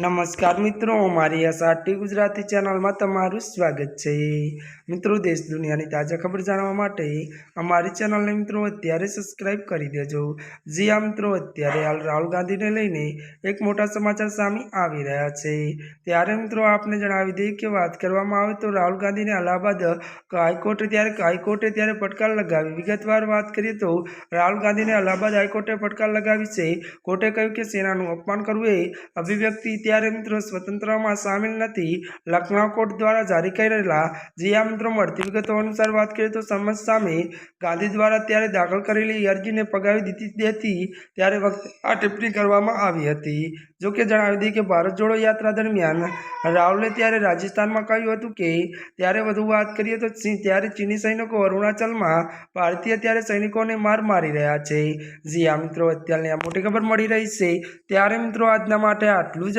નમસ્કાર મિત્રો અમારી સાટી ગુજરાતી ચેનલમાં તમારું સ્વાગત છે. મિત્રો, દેશ દુનિયાની તાજા ખબર જાણવા માટે અમારી ચેનલને મિત્રો અત્યારે સબસ્ક્રાઈબ કરી દેજો. જી આ મિત્રો, અત્યારે હાલ રાહુલ ગાંધીને લઈને એક મોટા સમાચાર સામે આવી રહ્યા છે. ત્યારે મિત્રો, આપને જણાવી દઈએ કે વાત કરવામાં આવે તો રાહુલ ગાંધીને અલ્હાબાદ હાઈકોર્ટે ત્યારે હાઈકોર્ટે ત્યારે પડકાર લગાવી. વિગતવાર વાત કરીએ તો રાહુલ ગાંધીને અલ્હાબાદ હાઈકોર્ટે પડકાર લગાવી છે. કોર્ટે કહ્યું કે સેનાનું અપમાન કરવું એ અભિવ્યક્તિ ત્યારે મિત્રો સ્વતંત્રમાં સામેલ નથી. લખનઉ કોર્ટ દ્વારા જારી કરેલા જીયા મિત્રો મળતી વિગતો અનુસાર વાત કરીએ તો સમજ સામે ગાંધી દ્વારા ત્યારે દાખલ કરેલી અરજીને પગાવી દીધી હતી ત્યારે વખતે આ ટિપ્પણી કરવામાં આવી હતી. જોકે જણાવી દઈએ કે ભારત જોડો યાત્રા દરમિયાન રાહુલે ત્યારે રાજસ્થાનમાં કહ્યું હતું કે ત્યારે વધુ વાત કરીએ તો ત્યારે ચીની સૈનિકો અરુણાચલમાં ભારતીય ત્યારે સૈનિકોને માર મારી રહ્યા છે. જી આ મિત્રો, અત્યારની આ મોટી ખબર મળી રહી છે. ત્યારે મિત્રો, આજના માટે આટલું જ.